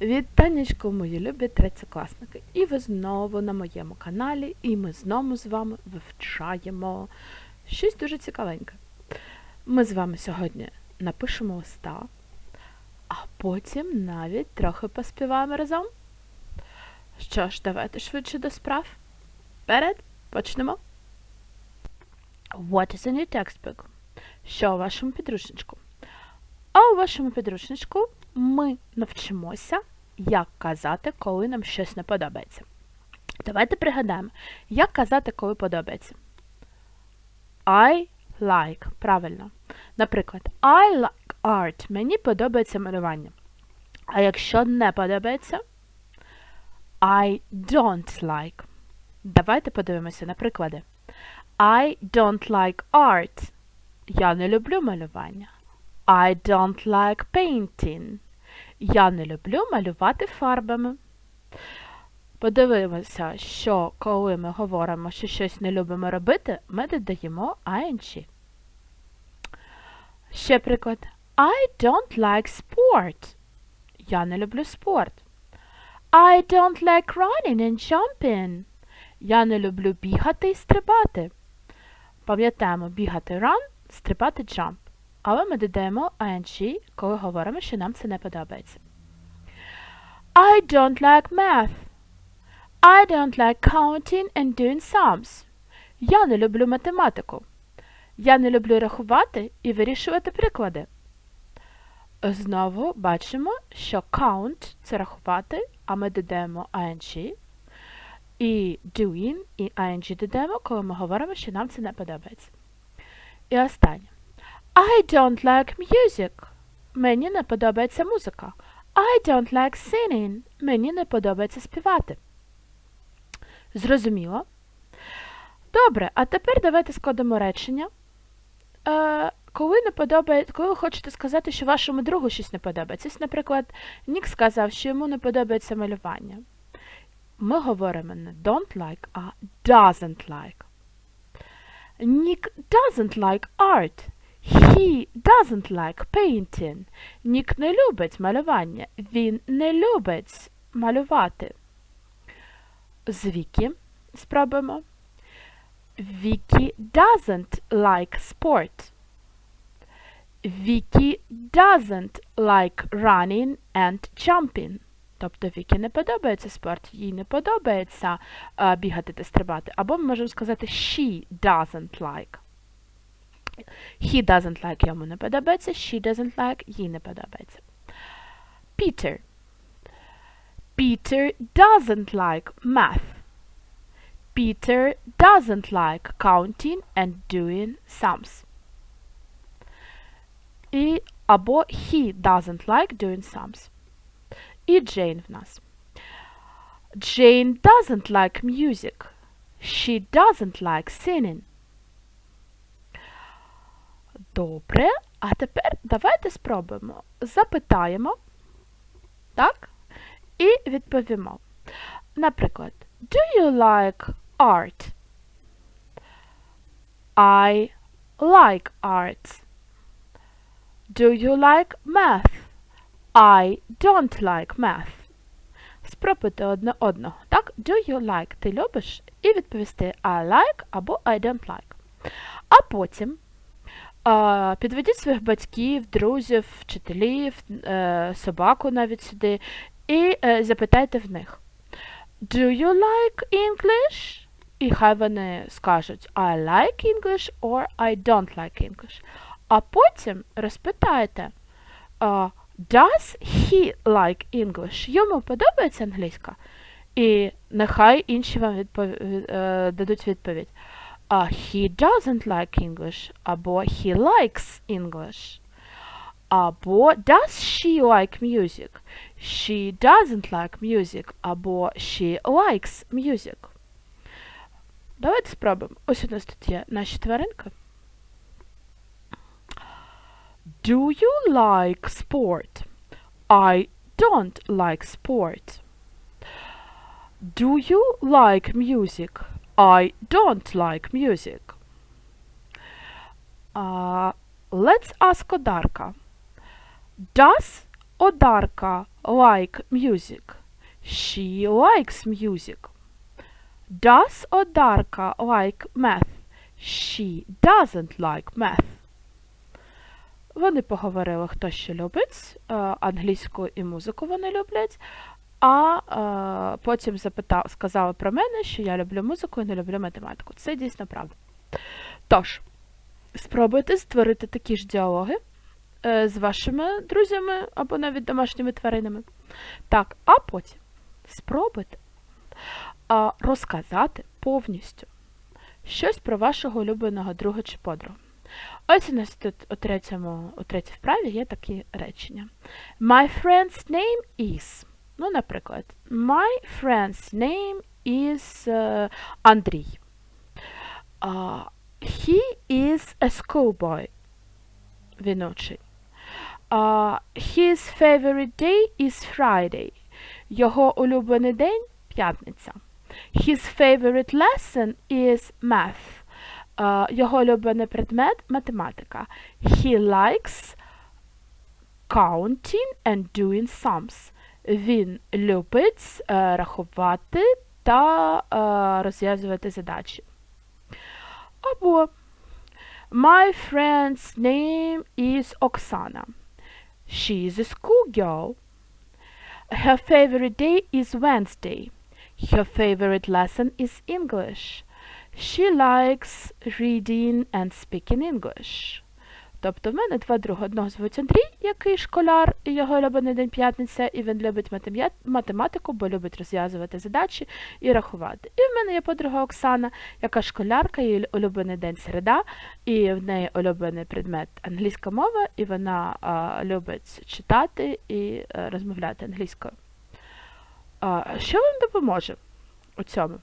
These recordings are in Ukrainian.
Вітанечко, мої любі третьокласники! І ви знову на моєму каналі, і ми знову з вами вивчаємо щось дуже цікавеньке. Ми з вами сьогодні напишемо листа, а потім навіть трохи поспіваємо разом. Що ж, давайте швидше до справ. Вперед, почнемо. What is in your textbook? Що у вашому підручничку? А у вашому підручничку ми навчимося, як казати, коли нам щось не подобається. Давайте пригадаємо, як казати, коли подобається. I like. Правильно. Наприклад, I like art. Мені подобається малювання. А якщо не подобається, I don't like. Давайте подивимося на приклади. I don't like art. Я не люблю малювання. I don't like painting. Я не люблю малювати фарбами. Подивимося, що коли ми говоримо, що щось не любимо робити, ми додаємо ing. Ще приклад. I don't like sport. Я не люблю спорт. I don't like running and jumping. Я не люблю бігати і стрибати. Пам'ятаємо, бігати run, стрибати jump. Але ми додаємо ing, коли говоримо, що нам це не подобається. I don't like math. I don't like counting and doing sums. Я не люблю математику. Я не люблю рахувати і вирішувати приклади. Знову бачимо, що count це рахувати, а ми додаємо ing. І doing, і ing додаємо, коли ми говоримо, що нам це не подобається. І останнє. I don't like music. Мені не подобається музика. I don't like singing. Мені не подобається співати. Зрозуміло? Добре, а тепер давайте складемо речення. Е, коли не подобає, коли ви хочете сказати, що вашому другу щось не подобається. Наприклад, Нік сказав, що йому не подобається малювання. Ми говоримо не don't like, а doesn't like. Нік doesn't like art. He doesn't like painting. Нік не любить малювання. Він не любить малювати. З Вікі спробуємо. Вікі doesn't like sport. Вікі doesn't like running and jumping. Тобто Вікі не подобається спорт, їй не подобається а, бігати та стрибати. Або ми можемо сказати she doesn't like. He doesn't like йому не подобається, she doesn't like, їй не подобається. Peter. Peter doesn't like math. Peter doesn't like counting and doing sums. І або he doesn't like doing sums. І Jane в нас. Jane doesn't like music. She doesn't like singing. Добре, а тепер давайте спробуємо. Запитаємо, так? І відповімо. Наприклад, Do you like art? I like art. Do you like math? I don't like math. Спробуйте одне одного. Так, do you like ти любиш? І відповісти I like або I don't like. А потім підведіть своїх батьків, друзів, вчителів, е, собаку навіть сюди, і е, запитайте в них. Do you like English? І хай вони скажуть I like English or I don't like English. А потім розпитайте. Does he like English? Йому подобається англійська? І нехай інші вам відпов... е, дадуть відповідь. Uh, he doesn't like English. Або he likes English. Або does she like music? She doesn't like music. Або she likes music. Давайте спробуємо. Ось у нас тут є наші тваринки. Do you like sport? I don't like sport. Do you like music? I don't like music. Uh, let's ask Odarka. Does Одарка like music? She likes music. Does Одарка like math? She doesn't like math. Вони поговорили, хто що любить, е, англійську і музику вони люблять, а е, потім запитав, сказали про мене, що я люблю музику і не люблю математику. Це дійсно правда. Тож, спробуйте створити такі ж діалоги е, з вашими друзями або навіть домашніми тваринами. Так, а потім спробуйте е, розказати повністю щось про вашого улюбленого друга чи подругу. Ось у нас тут у, третьому, у третій вправі є такі речення. My friend's name is. Ну, наприклад, My friend's name is uh, Андрій. Uh, he is a schoolboy. Він учень. Uh, his favorite day is Friday. Його улюблений день п'ятниця. His favorite lesson is math. Uh, його улюблений предмет математика. He likes counting and doing sums. Він любить е, рахувати та е, розв'язувати задачі. Або My friend's name is Oksana. She is a schoolgirl. Her favorite day is Wednesday. Her favorite lesson is English. She likes reading and speaking English. Тобто в мене два друга. Одного звуть Андрій, який школяр, і його улюблений день п'ятниця, і він любить математику, бо любить розв'язувати задачі і рахувати. І в мене є подруга Оксана, яка школярка, її улюблений день середа, і в неї улюблений предмет англійська мова, і вона а, любить читати і а, розмовляти англійською. А, Що вам допоможе у цьому?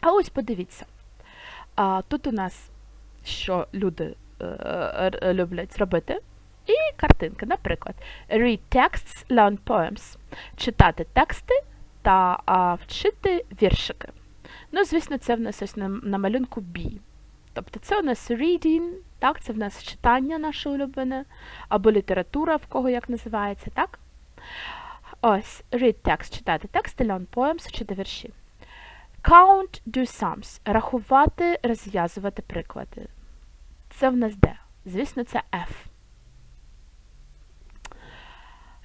А ось подивіться. А, Тут у нас що люди е, люблять робити. І картинки, наприклад, read texts, learn poems. Читати тексти та а, вчити віршики. Ну, звісно, це в нас ось на, на малюнку B. Тобто це у нас reading, так, це в нас читання наше улюблене, або література, в кого як називається, так? Ось, read text, читати тексти, learn poems, вчити вірші. Count, do sums. Рахувати, розв'язувати приклади. Це в нас де? Звісно, це F.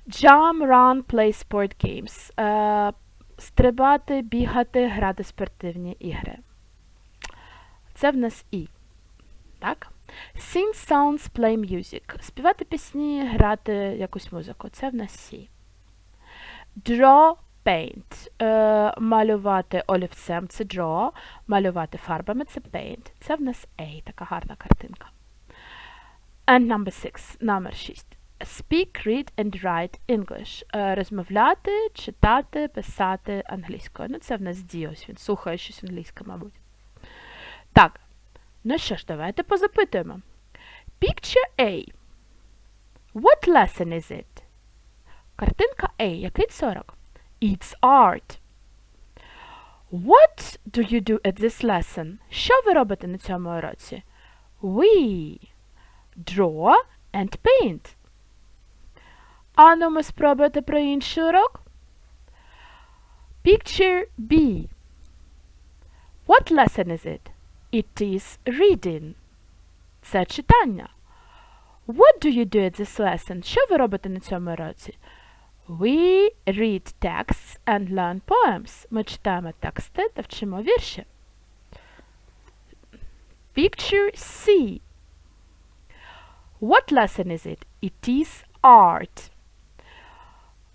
Jump, run, play sport games. Е, стрибати, бігати, грати спортивні ігри. Це в нас І. Так? Sing songs, play music. Співати пісні, грати якусь музику. Це в нас C. Draw, paint. Е, малювати олівцем це draw, малювати фарбами це paint. Це в нас A, така гарна картинка. And number six, номер 6. Speak, read and write English. Е, розмовляти, читати, писати англійською. Ну, це в нас D, ось він слухає щось англійське, мабуть. Так. Ну що ж, давайте позапитуємо. Picture A. What lesson is it? Картинка A. Який це урок? It's art. What do you do at this lesson? Що ви робите на цьому уроці? We draw and paint. Ану, ми спробуйте про інший урок. Picture B. What lesson is it? It is reading. Це читання. What do you do at this lesson? Що ви робите на цьому уроці? We read texts and learn poems. Ми читаємо тексти та вчимо вірші. Picture C. What lesson is it? It is art.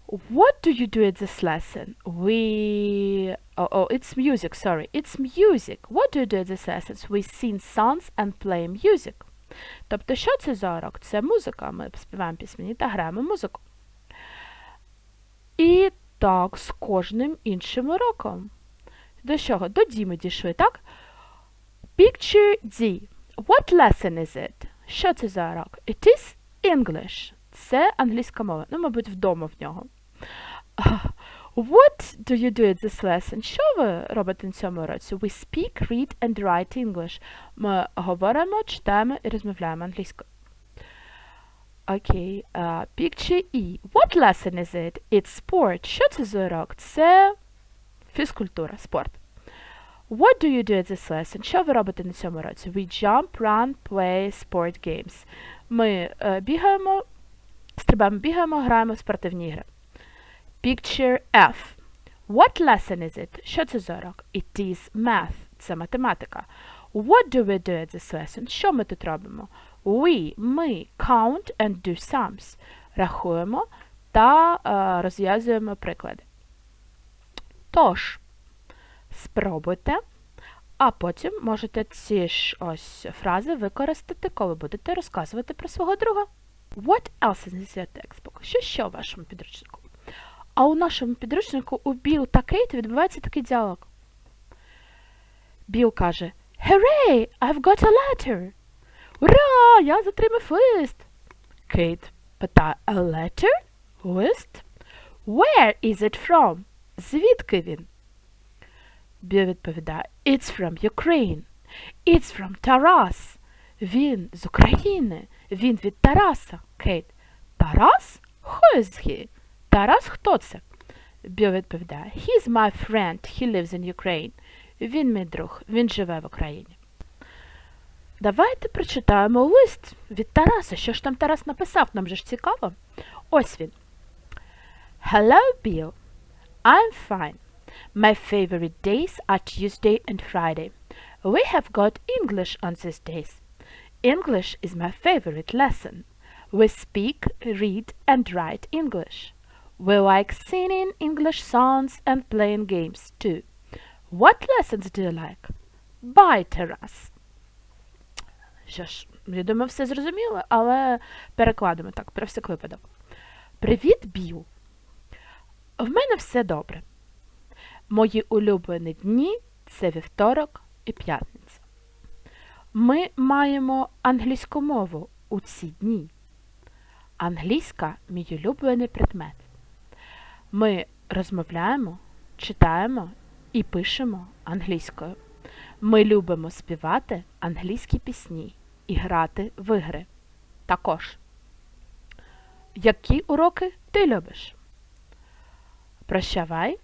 What do you do at this lesson? We... Oh, oh, it's music, sorry. It's music. What do you do at this lesson? We sing songs and play music. Тобто, що це за урок? Це музика. Ми співаємо пісні та граємо музику. І так, з кожним іншим уроком. До чого? До D ми дійшли, так? Picture D. What lesson is it? Що це за урок? It is English. Це англійська мова. Ну, мабуть, вдома в нього. What do you do at this lesson? Що ви робите на цьому уроці? We speak, read and write English. Ми говоримо, читаємо і розмовляємо англійською. Окей. Picture E. What lesson is it? It's sport. Що це за урок? Це фізкультура, спорт. Що ви робите на цьому уроці? We jump, run, play sport games. Ми е, бігаємо, стрибаємо, бігаємо, граємо в спортивні ігри. Picture F. What lesson is it? Що це за урок? It is math. Це математика. What do we do at this lesson? Що ми тут робимо? We, ми, count and do sums. Рахуємо та е, розв'язуємо приклади. Тож, спробуйте, а потім можете ці ж ось фрази використати, коли будете розказувати про свого друга. What else is in your textbook? Що ще у вашому підручнику? А у нашому підручнику у Біл та Кейт відбувається такий діалог. Біл каже Hooray! I've got a letter! Ура! Я затримав лист! Кейт питає A letter? Лист? Where is it from? Звідки він? Біл відповідає It's from Ukraine. It's from Taras. Він з України. Він від Тараса. Кейт. Тарас? Who is he? Тарас хто це? Біл відповідає He's my friend. He lives in Ukraine. Він мій друг. Він живе в Україні. Давайте прочитаємо лист від Тараса. Що ж там Тарас написав? Нам же ж цікаво. Ось він. Hello, Bill. I'm fine. My favorite days are Tuesday and Friday. We have got English on these days. English is my favorite lesson. We speak, read, and write English. We like singing English songs and playing games too. What lessons do you like? Bye, Taras. Що ж, я думаю, все зрозуміло, але перекладемо так, про всяк випадок. Привіт, Біл. В мене все добре. Мої улюблені дні це вівторок і п'ятниця. Ми маємо англійську мову у ці дні. Англійська мій улюблений предмет. Ми розмовляємо, читаємо і пишемо англійською. Ми любимо співати англійські пісні і грати в ігри. Також. Які уроки ти любиш? Прощавай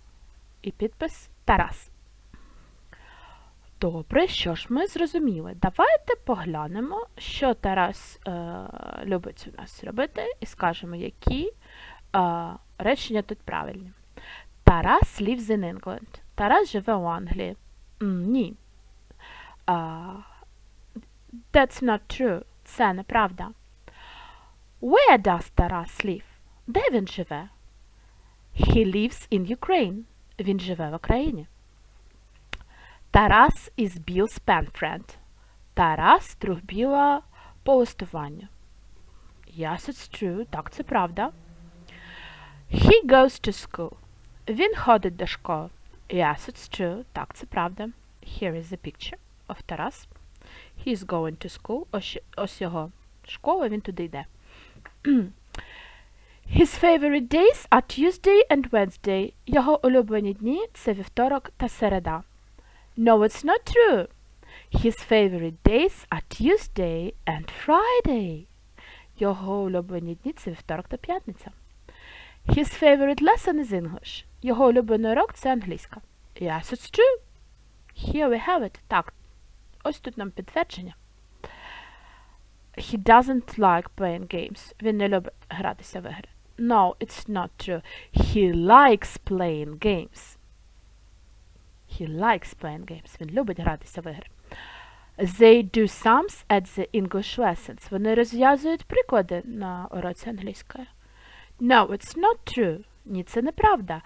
і підпис Тарас. Добре, що ж ми зрозуміли. Давайте поглянемо, що Тарас е, любить у нас робити, і скажемо, які е, речення тут правильні. Тарас lives in England. Тарас живе у Англії. Ні. Uh, that's not true. Це неправда. Where does Taras live? Де він живе? He lives in Ukraine. Він живе в Україні. Тарас is Bill's pen friend. Тарас друг Біла по листуванню. Yes, it's true. Так, це правда. He goes to school. Він ходить до школи. Yes, it's true. Так, це правда. Here is the picture of Тарас. He is going to school. Ось, ось його школа, він туди йде. His favorite days are Tuesday and Wednesday. Його улюблені дні це вівторок та середа. No, it's not true. His favorite days are Tuesday and Friday. Його улюблені дні це вівторок та п'ятниця. His favorite lesson is English. Його улюблений урок це англійська. Yes, it's true. Here we have it. Так, ось тут нам підтвердження. He doesn't like playing games. Він не любить гратися в ігри. No, it's not true. He likes playing games. He likes playing games. Він любить гратися в ігри. They do sums at the English lessons. Вони розв'язують приклади на уроці англійської. No, it's not true. Ні, це неправда.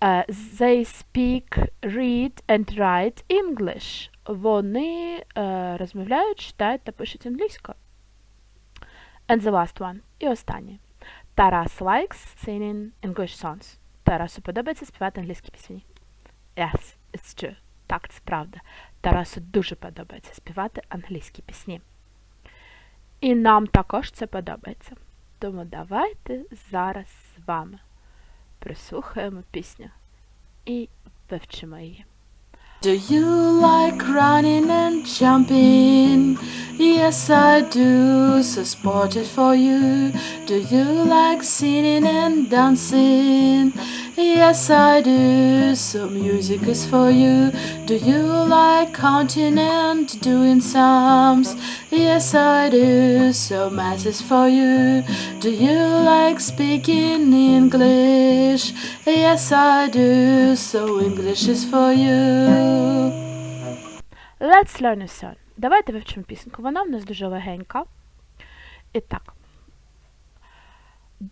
Uh, they speak, read and write English. Вони uh, розмовляють, читають та пишуть англійською. And the last one. І останнє. Тарас likes singing English songs. Тарасу подобається співати англійські пісні. Yes, it's true. Так, це правда. Тарасу дуже подобається співати англійські пісні. І нам також це подобається. Тому давайте зараз з вами прислухаємо пісню і вивчимо її. Do you like running and jumping? Yes, I do. So sport is for you. Do you like singing and dancing? Yes, I do. So music is for you. Do you like counting and doing sums? Yes, I do. So math is for you. Do you like speaking English? Yes, I do. So English is for you. Let's learn a song. Давайте вивчимо пісеньку. Вона в нас дуже легенька. І так.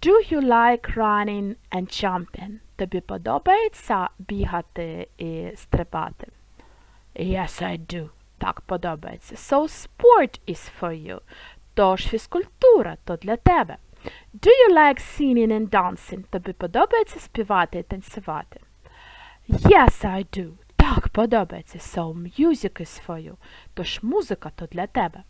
Do you like running and jumping? Тобі подобається бігати і стрибати? Yes, I do. Так, подобається. So sport is for you. Тож фізкультура то для тебе. Do you like singing and dancing? Тобі подобається співати і танцювати? Yes, I do. Так, подобається. So music is for you. Тож музика то для тебе.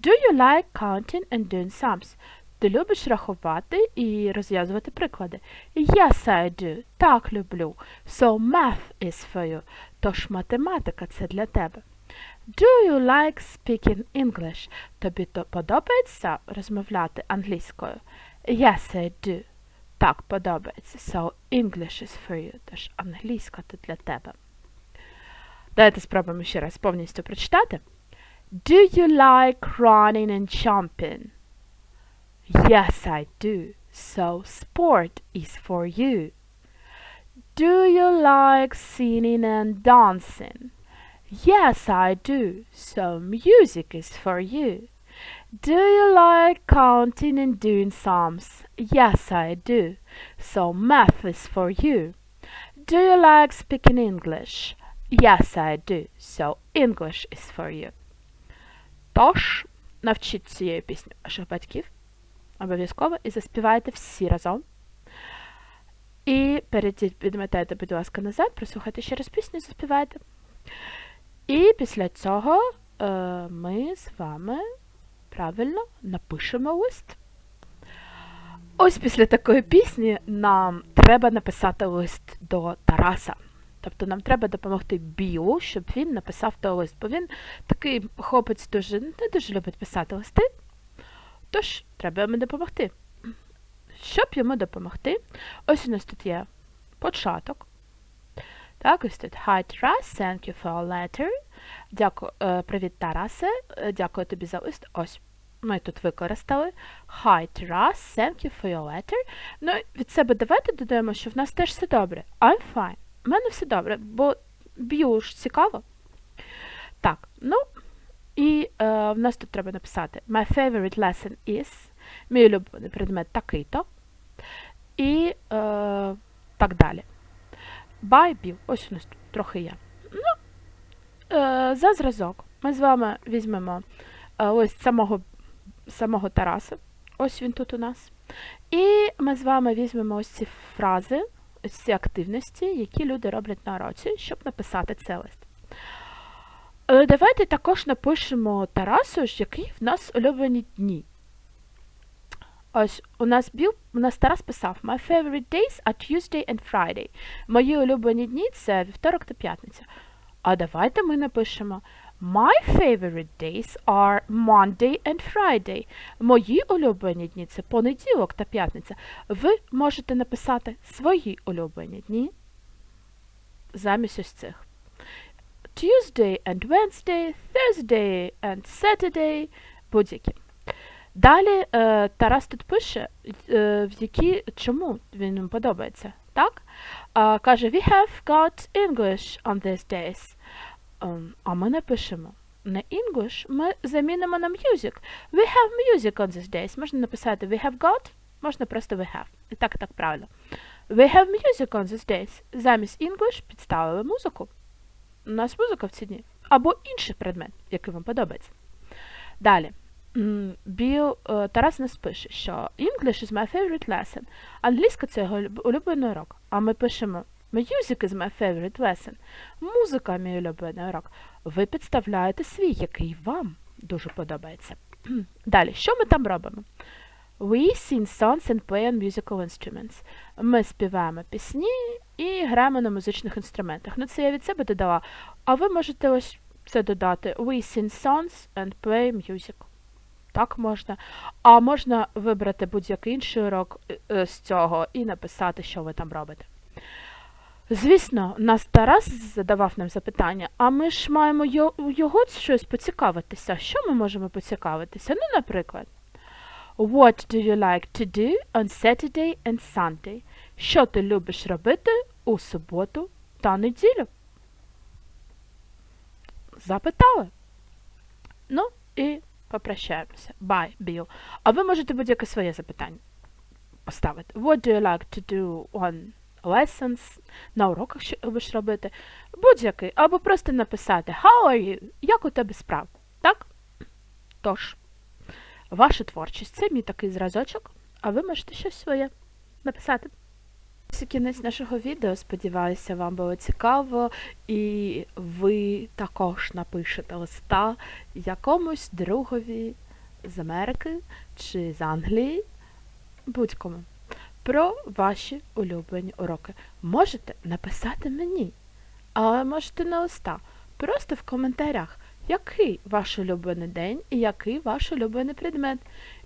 Do you like counting and doing sums? Ти любиш рахувати і розв'язувати приклади? Yes, I do. Так, люблю. So math is for you. Тож математика це для тебе. Do you like speaking English? Тобі то подобається розмовляти англійською? Yes, I do. Так, подобається. So English is for you. Тож англійська то для тебе. Давайте спробуємо ще раз повністю прочитати. Do you like running and jumping? Yes, I do. So sport is for you. Do you like singing and dancing? Yes, I do. So music is for you. Do you like counting and doing sums? Yes, I do. So math is for you. Do you like speaking English? Yes, I do. So English is for you. Тож, навчіть цією піснею ваших батьків обов'язково і заспівайте всі разом. І перейдіть, підметайте, будь ласка, назад, прослухайте ще раз пісню, заспівайте. І після цього е, ми з вами правильно напишемо лист. Ось після такої пісні нам треба написати лист до Тараса. Тобто нам треба допомогти Білу, щоб він написав той лист, бо він такий хлопець дуже не дуже любить писати листи. Тож, треба йому допомогти. Щоб йому допомогти, ось у нас тут є початок. Так, ось тут Hi Taras, thank you for your letter. Дякую, е, привіт, Тарасе. Е, Дякую тобі за лист. Ось. Ми тут використали. Hi Taras, thank you for your letter. Ну, від себе давайте додаємо, що в нас теж все добре. I'm fine. У мене все добре, бо б'ю ж цікаво. Так, ну, і е, в нас тут треба написати My favorite lesson is. Мій улюблений предмет такий-то. І е, так далі. By. Ось у нас тут трохи є. Ну, е, за зразок ми з вами візьмемо е, ось самого, самого Тараса. Ось він тут у нас. І ми з вами візьмемо ось ці фрази, ось ці активності, які люди роблять на уроці, щоб написати цей лист. Е, Давайте також напишемо Тарасу, які в нас улюблені дні. Ось у нас біл, у нас Тарас писав My favorite days are Tuesday and Friday. Мої улюблені дні це вівторок та п'ятниця. А давайте ми напишемо My favorite days are Monday and Friday. Мої улюблені дні це понеділок та п'ятниця. Ви можете написати свої улюблені дні замість ось цих. Tuesday and Wednesday, Thursday and Saturday, будь-які. Далі е, Тарас тут пише, е, в які, чому він їм подобається. Так? Е, каже, we have got English on these days. Ем, а ми напишемо не English, ми замінимо на music. We have music on these days. Можна написати we have got, можна просто we have. І так, так правильно. We have music on these days. Замість English підставили музику. У нас музика в ці дні. Або інший предмет, який вам подобається. Далі. Біл е, Тарас нас пише, що English is my favorite lesson. Англійська це його улюблений урок. А ми пишемо Music is my favorite lesson. Музика мій улюблений урок. Ви підставляєте свій, який вам дуже подобається. Далі, що ми там робимо? We sing songs and play on musical instruments. Ми співаємо пісні і граємо на музичних інструментах. Ну, це я від себе додала. А ви можете ось це додати. We sing songs and play music. Так можна. А можна вибрати будь-який інший урок е, з цього і написати, що ви там робите. Звісно, нас Тарас задавав нам запитання, а ми ж маємо його щось поцікавитися. Що ми можемо поцікавитися? Ну, наприклад, What do you like to do on Saturday and Sunday? Що ти любиш робити у суботу та неділю? Запитали. Ну і попрощаємося. Bye, Bill. А ви можете будь-яке своє запитання поставити. What do you like to do on lessons? На уроках що любиш робити? Будь-який. Або просто написати How are you? Як у тебе справи? Так? Тож, ваша творчість це мій такий зразочок, а ви можете щось своє написати. Ось кінець нашого відео. Сподіваюся, вам було цікаво, і ви також напишете листа якомусь другові з Америки чи з Англії, будь-кому, про ваші улюблені уроки. Можете написати мені, але можете не листа, просто в коментарях, який ваш улюблений день і який ваш улюблений предмет.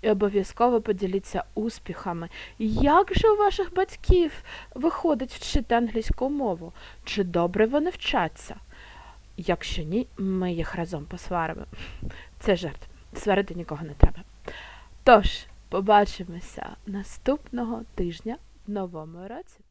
І обов'язково поділіться успіхами. Як же у ваших батьків виходить вчити англійську мову? Чи добре вони вчаться? Якщо ні, ми їх разом посваримо. Це жарт. Сварити нікого не треба. Тож, побачимося наступного тижня в новому році.